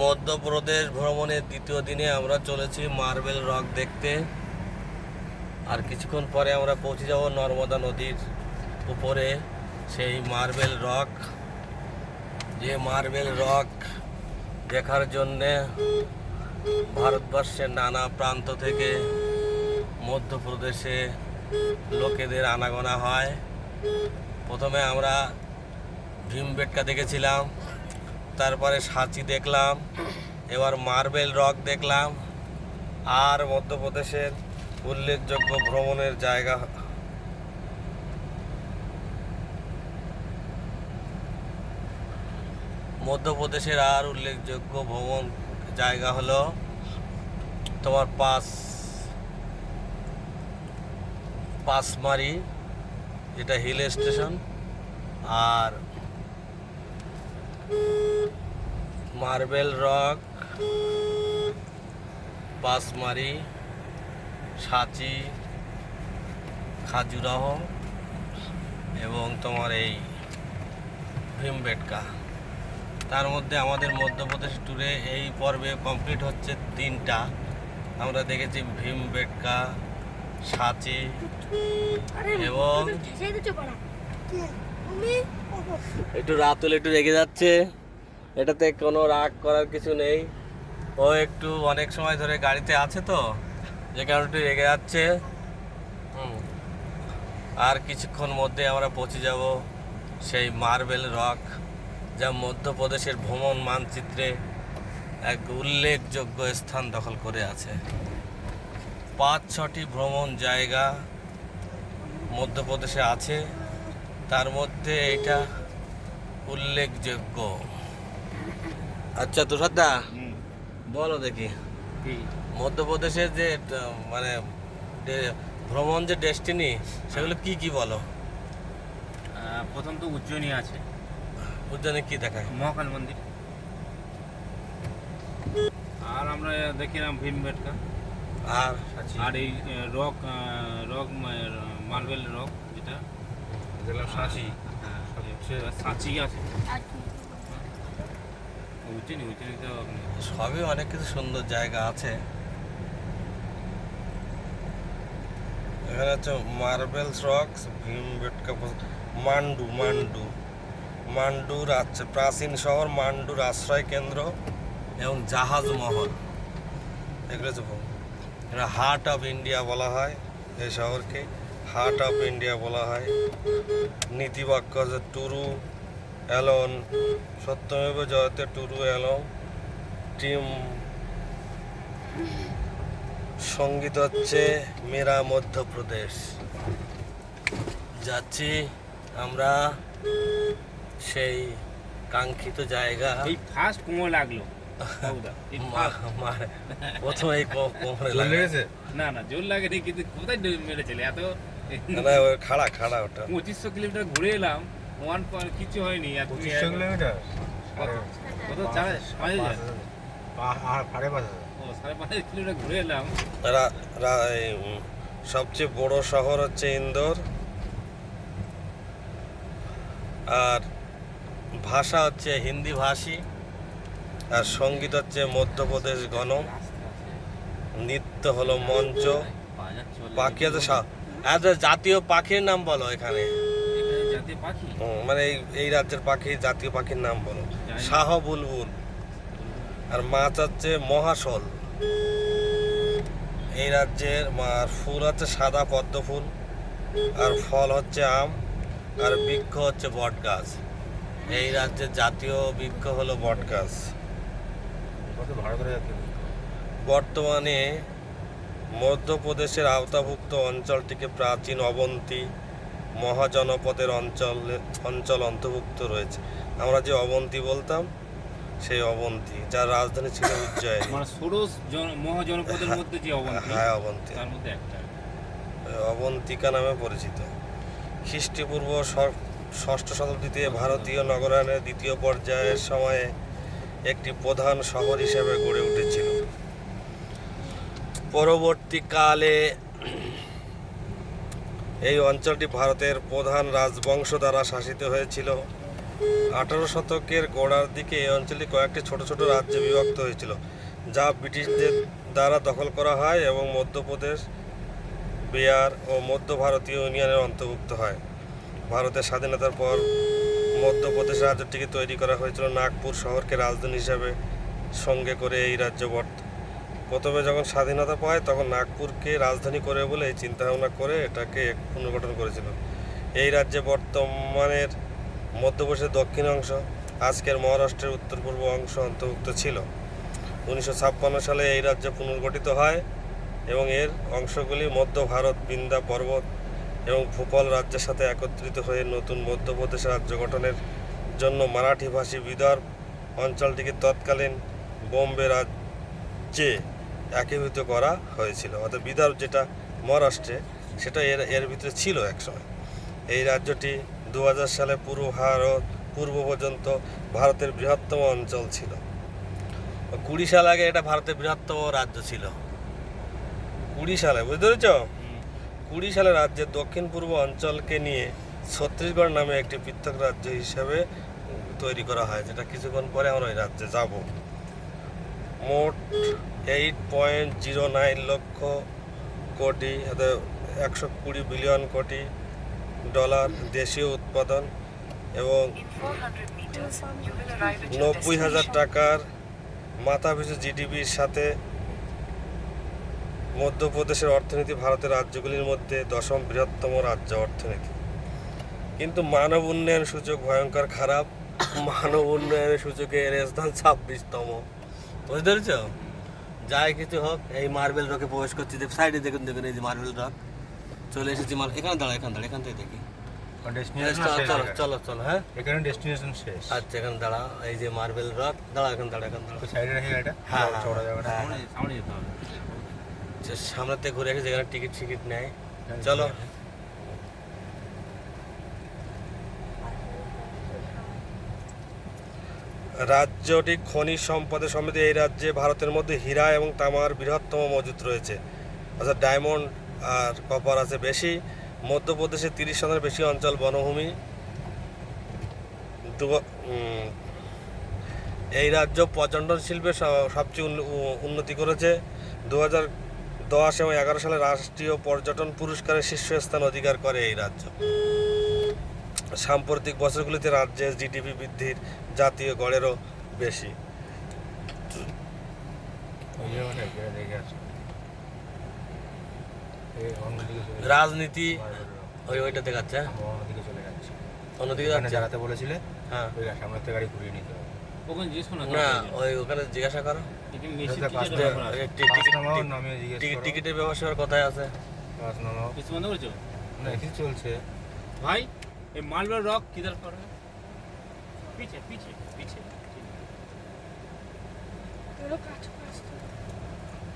মধ্যপ্রদেশ ভ্রমণের দ্বিতীয় দিনে আমরা চলেছি মার্বেল রক দেখতে। আর কিছুক্ষণ পরে আমরা পৌঁছে যাব নর্মদা নদীর উপরে, সেই মার্বেল রক। যে মার্বেল রক দেখার জন্যে ভারতবর্ষের নানা প্রান্ত থেকে মধ্যপ্রদেশে লোকেদের আনাগোনা হয়। প্রথমে আমরা ভীমবেটকা দেখেছিলাম। তারপরে সাঁচি দেখলাম, এবার মার্বেল রক দেখলাম, আর মধ্যপ্রদেশের উল্লেখযোগ্য ভ্রমণের জায়গা মধ্যপ্রদেশের আর উল্লেখযোগ্য ভ্রমণ জায়গা হলো তোমার পাস, পাসমারি, যেটা হিল স্টেশন আর মার্বেল রক বাসমারি সাঁচি খাজুরাহ এবং তোমার এই ভীমবেটকা। তার মধ্যে আমাদের মধ্যপ্রদেশ ট্যুরে এই পর্বে কমপ্লিট হচ্ছে তিনটা। আমরা দেখেছি ভীমবেটকা সাঁচি এবং একটু রাতুল একটু রেগে যাচ্ছে। এটাতে কোনো রাগ করার কিছু নেই। ও একটু অনেক সময় ধরে গাড়িতে আছে তো, যে কারণটি রেগে যাচ্ছে। আর কিছুক্ষণ মধ্যে আমরা পৌঁছে যাব সেই মার্বেল রক যা মধ্যপ্রদেশের ভ্রমণ মানচিত্রে এক উল্লেখযোগ্য স্থান দখল করে আছে। পাঁচ ছটি ভ্রমণ জায়গা মধ্যপ্রদেশে আছে। তার মধ্যে এটা উল্লেখযোগ্য। আচ্ছা তুষারদা। বলো দেখি। মধ্যপ্রদেশের যে মানে ডে- ভ্রমণ যে ডেস্টিনি সেগুলো কি কি বলো? প্রথম তো উজ্জয়িনী আছে। উদ্যানে কি দেখায়? মহাকাল মন্দির। আর আমরা দেখলাম ভীমবেটকা আর আর এই রক রক মার্বেল রক যেটা। সাঁচি। হ্যাঁ, সাঁচি আছে। উজ্জয়িনী উজ্জয়িনী সবই অনেক কিছু সুন্দর জায়গা আছে। এখানে হচ্ছে মার্বেলস রক্স ভীমবেটকা পস- মান্ডু মান্ডু। মান্ডুর আছে প্রাচীন শহর মান্ডুর আশ্রয় কেন্দ্র এবং জাহাজ মহল। এগুলো হচ্ছে হার্ট অফ ইন্ডিয়া বলা হয় এই শহরকে। হার্ট অফ ইন্ডিয়া বলা হয়। নীতিবাক্য হচ্ছে truth alone Satyameva Jayate truth alone team সংগীত হচ্ছে মেরা মধ্যপ্রদেশ। যাচ্ছি আমরা সেই কাঙ্ক্ষিত জায়গা। এই ফার্স্ট কোমর লাগল। প্রথমে এই কোমরে লাগা। না না জোর লাগেনি কিন্তু কোথায় মেরেছিলে? এত না, না, ওই খাড়া খাড়া ওটা। পঁচিশশো কিলোমিটার ঘুরে এলাম। ওয়ান পয়েন্ট কিছু হয়নি আর পঁচিশশো কিলোমিটার? কত- কত? চার পাঁচ হাজার। সাড়ে পাঁচ হাজার। ও সাড়ে পাঁচ হাজার কিলোমিটার ঘুরে এলাম। রা- রা- এই, উম, সবচেয়ে বড় শহর হচ্ছে ইন্দোর। আর ভাষা হচ্ছে হিন্দি ভাষী। আর সংগীত হচ্ছে মধ্যপ্রদেশ গণম নৃত্য হলো মঞ্চ। পাখি আছে এত জাতীয় পাখির নাম বলো এখানে এখানে জাতীয় পাখি হুম, মানে এই এই রাজ্যের পাখি জাতীয় পাখির নাম বলো। শাহ বুলবুল। আর মাছ হচ্ছে মহাশোল। এই রাজ্যের আর ফুল হচ্ছে সাদা পদ্ম ফুল। আর ফল হচ্ছে আম। আর বৃক্ষ হচ্ছে বট গাছ। এই রাজ্যের জাতীয় বৃক্ষ হলো বট গাছ। বর্তমানে মধ্যপ্রদেশের আওতাভুক্ত অঞ্চলটিকে প্রাচীন অবন্তী মহাজনপদের অঞ্চল অঞ্চল অন্তর্ভুক্ত রয়েছে। আমরা যে অবন্তি বলতাম সেই অবন্তী যার রাজধানী ছিল উজ্জয়িনী। মানে ষোড়শ মহাজনপদের মধ্যে যে অবন্তী হ্যাঁ অবন্তী। তার মধ্যে একটা। অবন্তিকা নামে পরিচিত। খ্রিস্টপূর্ব ষষ্ঠ শতাব্দীতে ভারতীয় নগরায়নের দ্বিতীয় পর্যায়ের সময়ে একটি প্রধান শহর হিসেবে গড়ে উঠেছিল। পরবর্তীকালে এই অঞ্চলটি ভারতের প্রধান রাজবংশ দ্বারা শাসিত হয়েছিল। আঠারো শতকের গোড়ার দিকে এই অঞ্চলটি কয়েকটি ছোট ছোট রাজ্যে বিভক্ত হয়েছিল, যা ব্রিটিশদের দ্বারা দখল করা হয় এবং মধ্যপ্রদেশ, বিহার ও মধ্য ভারতীয় ইউনিয়নের অন্তর্ভুক্ত হয়। ভারতের স্বাধীনতার পর মধ্যপ্রদেশ রাজ্যটিকে তৈরি করা হয়েছিল নাগপুর শহরকে রাজধানী হিসাবে সঙ্গে করে এই রাজ্য বর্ত প্রথমে যখন স্বাধীনতা পায়, তখন নাগপুরকে রাজধানী করে বলে চিন্তাভাবনা করে এটাকে পুনর্গঠন করেছিল। এই রাজ্যে বর্তমানের মধ্যপ্রদেশের দক্ষিণ অংশ, আজকের মহারাষ্ট্রের উত্তর পূর্ব অংশ অন্তর্ভুক্ত ছিল। উনিশশো ছাপ্পান্ন সালে এই রাজ্য পুনর্গঠিত হয় এবং এর অংশগুলি মধ্য ভারত, বিন্দা পর্বত এবং ভূপাল রাজ্যের সাথে একত্রিত হয়ে নতুন মধ্যপ্রদেশ রাজ্য গঠনের জন্য মারাঠি ভাষী বিদর্ভ অঞ্চলটিকে তৎকালীন বোম্বে রাজ্যে একীভূত করা হয়েছিল। অর্থাৎ বিদর্ভ যেটা মহারাষ্ট্রে, সেটা এর এর ভিতরে ছিল একসময়। এই রাজ্যটি দু হাজার সালে পূর্ব ভারত, পূর্ব পর্যন্ত ভারতের বৃহত্তম অঞ্চল ছিল। কুড়ি সাল আগে এটা ভারতের বৃহত্তম রাজ্য ছিল। কুড়ি সালে, বুঝতে পেরেছ? কুড়ি সালে রাজ্যের দক্ষিণ পূর্ব অঞ্চলকে নিয়ে ছত্তিশগড় নামে একটি পৃথক রাজ্য হিসাবে তৈরি করা হয়, যেটা কিছুক্ষণ পরে আমরা ওই রাজ্যে যাব। মোট eight point zero nine lakh crore একশো কুড়ি বিলিয়ন কোটি ডলার দেশীয় উৎপাদন এবং In 400 meters, you will arrive at your নব্বই হাজার. টাকার মাথাপিছু জিডিপির সাথে মধ্যপ্রদেশের অর্থনীতি ভারতের রাজ্যগুলির মধ্যে দশম বৃহত্তম রাজ্য অর্থনীতি। কিন্তু মানব উন্নয়ন সূচক ভয়ঙ্কর খারাপ। মানব উন্নয়নের সূচকে এর স্থান ছাব্বিশতম। বুঝতে পেরেছ? যাই কিছু হোক এই মার্বেল রকে প্রবেশ করছি। যে সাইডে দেখুন দেখুন এই যে মার্বেল রক চলে এসেছি মার এখানে দাঁড়া এখানে দাঁড়া এখান থেকে দেখি। ডেস্টিনেশন চলো চলো চলো হ্যাঁ? এখানে ডেস্টিনেশন শেষ। আচ্ছা এখানে দাঁড়া এই যে মার্বেল রক দাঁড়া এখানে দাঁড়া এখানে দাঁড়া সাইডে রাখি হ্যাঁ, চড়া। সামনে সামনে যেতে হবে। যে সামনে থেকে ঘুরে এসে যেখানে টিকিট টিকিট নেয় চলো। রাজ্যটি খনিজ সম্পদে সমৃদ্ধ। এই রাজ্যে ভারতের মধ্যে হীরা এবং তামার বৃহত্তম মজুত রয়েছে। অর্থাৎ ডায়মন্ড আর কপার আছে বেশি। মধ্যপ্রদেশে তিরিশ শতাংশের বেশি অঞ্চল বনভূমি। এই রাজ্য পর্যটন শিল্পে সবচেয়ে উন্ন- উন্নতি করেছে। দু হাজার দশ এবং এগারো সালে রাষ্ট্রীয় পর্যটন পুরস্কারের শীর্ষস্থান অধিকার করে এই রাজ্য। সাম্প্রতিক বছরগুলিতে রাজ্যের জিডিপি বৃদ্ধির জাতীয় গড়েরও বেশি। রাজনীতি ওই ওইটা দেখাচ্ছে হ্যাঁ? অন্যদিকে চলে যাচ্ছি। অন্যদিকে যাচ্ছে দাঁড়াতে বলেছিলে হ্যাঁ। ওই সামনের থেকে গাড়ি ঘুরিয়ে নিতে হবে। ওখানে জিজ্ঞেস করো না ওই ওখানে জিজ্ঞাসা করো। টিকিটের ব্যবসার কোথায় আছে? কিছু বন্ধ করেছ? না কিছু চলছে। भाई ये मार्बल रॉक किधर पर है पीछे पीछे पीछे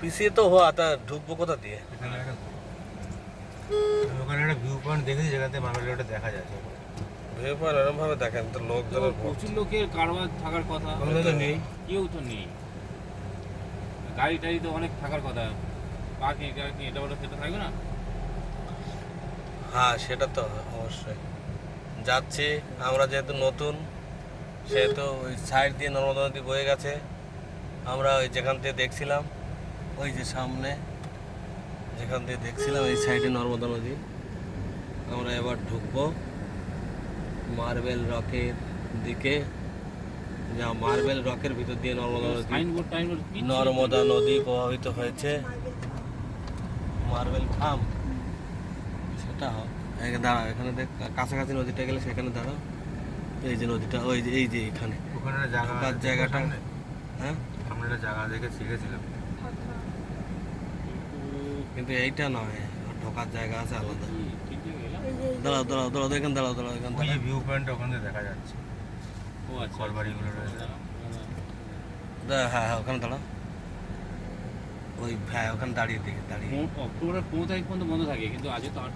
পিছিয়ে তো হওয়া তা ঢুকবো কোথা দিয়ে এখানে একটা আমি ওখানে একটা ভিউ পয়েন্ট দেখেছি যেখান থেকে মার্বেল রোডটা দেখা যাচ্ছে ভিউ পয়েন্ট এরকম ভাবে দেখেন তো তো লোকজনের ভর্তি। প্রচুর লোকের কারবার থাকার কথা ওখানে তো নেই কেউ তো নেই গাড়ি টাড়ি তো অনেক থাকার কথা পার্কিং টার্কিং এটা ওটা সেটা থাকবে না হ্যাঁ সেটা তো অবশ্যই যাচ্ছি। আমরা যেহেতু নতুন সেহেতু ওই সাইড দিয়ে নর্মদা নদী বয়ে গেছে। আমরা ওই যেখান থেকে দেখছিলাম ওই যে সামনে যেখান থেকে দেখছিলাম এই সাইডে নর্মদা নদী আমরা এবার ঢুকবো মার্বেল রকের দিকে। যা মার্বেল রকের ভিতর দিয়ে নর্মদা নদী নর্মদা নদী প্রভাবিত হয়েছে। মার্বেল ফার্ম সেটা হোক এখানে দাঁড়াও এখানে দেখ কাছাকাছি নদীটা গেলে সেখানে দাঁড়াও। এই যে নদীটা ওই যে এই যে এখানে। ওখানে জায়গা জায়গাটা। হ্যাঁ? একটা জায়গা দেখে শিখেছিলাম। কিন্তু এইটা নয় ঢোকার জায়গা আছে আলাদা। দাঁড়াও দাঁড়াও দাঁড়াও এখানে দাঁড়াও দাঁড়াও এখানে ওই দাঁড়াও। ভিউ পয়েন্ট ওখান থেকে দেখা যাচ্ছে। ও আচ্ছা ঘরবাড়িগুলো রয়েছে। হ্যাঁ হ্যাঁ ওখানে দাঁড়াও। ওই হ্যাঁ ওখানে দাঁড়িয়ে দিকে দাঁড়িয়ে। অক্টোবরের পনেরো তারিখ পর্যন্ত বন্ধ থাকে কিন্তু আজকে তো আট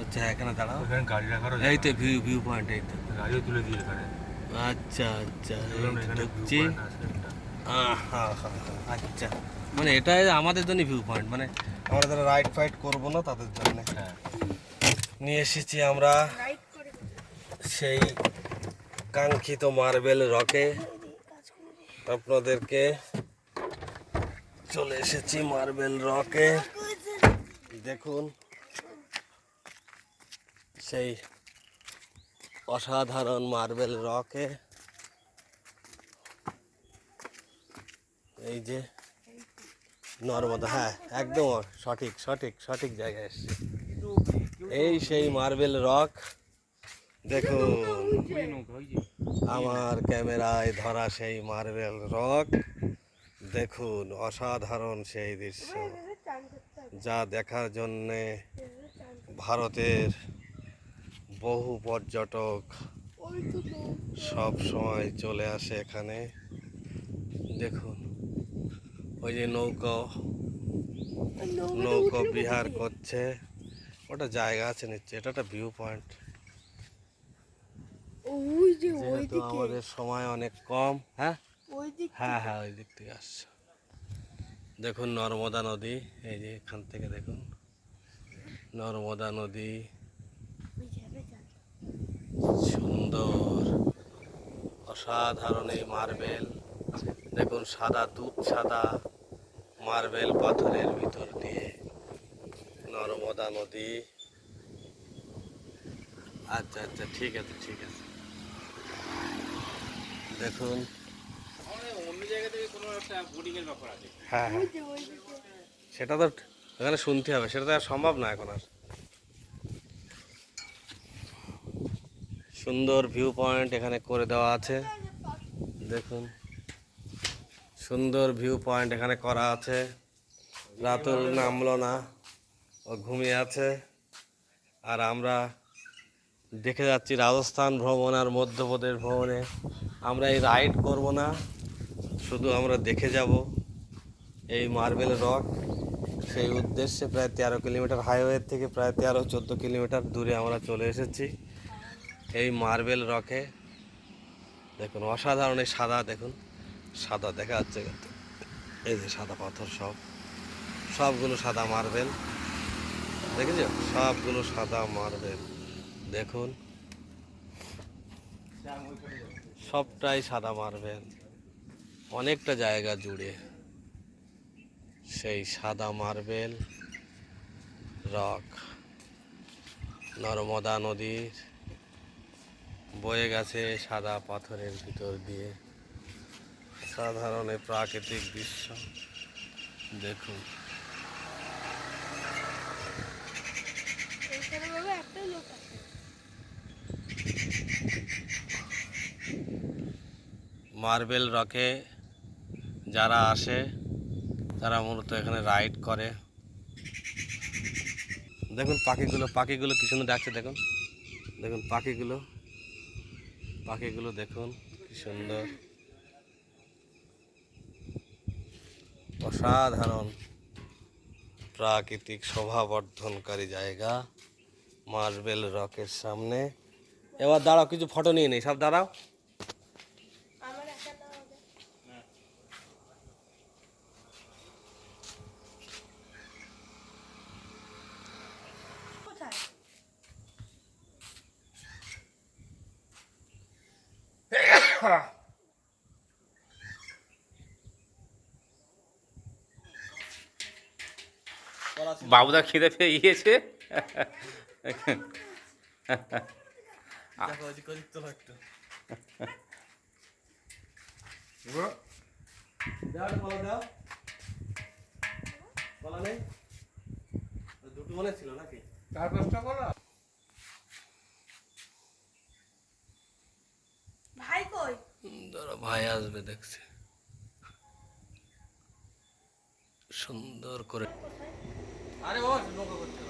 আচ্ছা এখানে দাঁড়াও। ওখানে গাড়ি রাখারও এই তো ভিউ ভিউ পয়েন্ট এই তো। গাড়িও তুলে দিয়ে এখানে। আচ্ছা আচ্ছা এখানে ঢুকছি। আচ্ছা। মানে এটা আমাদের জন্য ভিউ পয়েন্ট মানে আমরা যারা রাইড ফাইট করব না তাদের জন্য। হ্যাঁ। নিয়ে এসেছি আমরা সেই কাঙ্ক্ষিত মার্বেল রকে আপনাদেরকে চলে এসেছি মার্বেল রকে দেখুন। সেই অসাধারণ মার্বেল রকে। এই যে নর্মদা হ্যাঁ একদম সঠিক সঠিক সঠিক জায়গায় এসছে। এই সেই মার্বেল রক, দেখুন, আমার ক্যামেরায় ধরা সেই মার্বেল রক, দেখুন, অসাধারণ সেই দৃশ্য, যা দেখার জন্যে ভারতের বহু পর্যটক সব সময় চলে আসে এখানে। দেখুন ওই যে নৌকা নৌকা বিহার করছে। ওটা জায়গা আছে নিচ্ছে এটা একটা ভিউ পয়েন্ট ওই যেহেতু আমাদের সময় অনেক কম হ্যাঁ? ওই হ্যাঁ হ্যাঁ ওই দিক থেকে আসছে। দেখুন নর্মদা নদী এই যে এখান থেকে দেখুন। নর্মদা নদী। সুন্দর অসাধারণ এই মার্বেল। দেখুন সাদা দুধ সাদা মার্বেল পাথরের ভিতর দিয়ে। নর্মদা নদী। আচ্ছা আচ্ছা ঠিক আছে ঠিক আছে। দেখুন। অন্য জায়গা থেকে কোনো একটা বোর্ডিং এর ব্যাপার আছে। হ্যাঁ হ্যাঁ। সেটা তো এখানে শুনতে হবে সেটা তো আর সম্ভব না এখন আর। সুন্দর ভিউ পয়েন্ট এখানে করে দেওয়া আছে। দেখুন। সুন্দর ভিউ পয়েন্ট এখানে করা আছে। রাতুল নামলো না। ও ঘুমিয়ে আছে। আর আমরা দেখে যাচ্ছি রাজস্থান ভ্রমণ আর মধ্যপ্রদেশ ভ্রমণে। আমরা এই রাইড করব না। শুধু আমরা দেখে যাব। এই মার্বেল রক, সেই উদ্দেশ্যে প্রায় তেরো কিলোমিটার হাইওয়ে থেকে প্রায় তেরো চোদ্দ কিলোমিটার দূরে আমরা চলে এসেছি। এই মার্বেল রকে। দেখুন, অসাধারণ এই সাদা, দেখুন। সাদা দেখা যাচ্ছে। এই যে সাদা পাথর সব। সবগুলো সাদা মার্বেল। দেখেছ? সবগুলো সাদা মার্বেল। দেখুন। সবটাই সাদা মার্বেল। অনেকটা জায়গা জুড়ে সেই সাদা মার্বেল রক। নর্মদা নদীর বয়ে গেছে সাদা পাথরের ভিতর দিয়ে। সাধারণ এই প্রাকৃতিক দৃশ্য। দেখুন। মার্বেল রকে যারা আসে তারা মূলত এখানে রাইড করে। দেখুন পাখিগুলো পাখিগুলো কি সুন্দর ডাকছে দেখুন। দেখুন পাখিগুলো। পাখিগুলো দেখুন, কি সুন্দর। অসাধারণ প্রাকৃতিক শোভাবর্ধনকারী জায়গা মার্বেল রকের সামনে। এবার দাঁড়াও, কিছু ফটো নিয়ে নেই, সব দাঁড়াও আমার একটা নাম হবে কোথায় বাবুদা খেতে পেয়ে গিয়েছে দেখো ওদিক ওদিক তোলো একটু দাও একটু কলা দাও কলা নেই? দুটো মনে ছিল নাকি? চার পাঁচটা কলা ভাই কই ধরো ভাই আসবে দেখছি। সুন্দর করে আরে ও করছে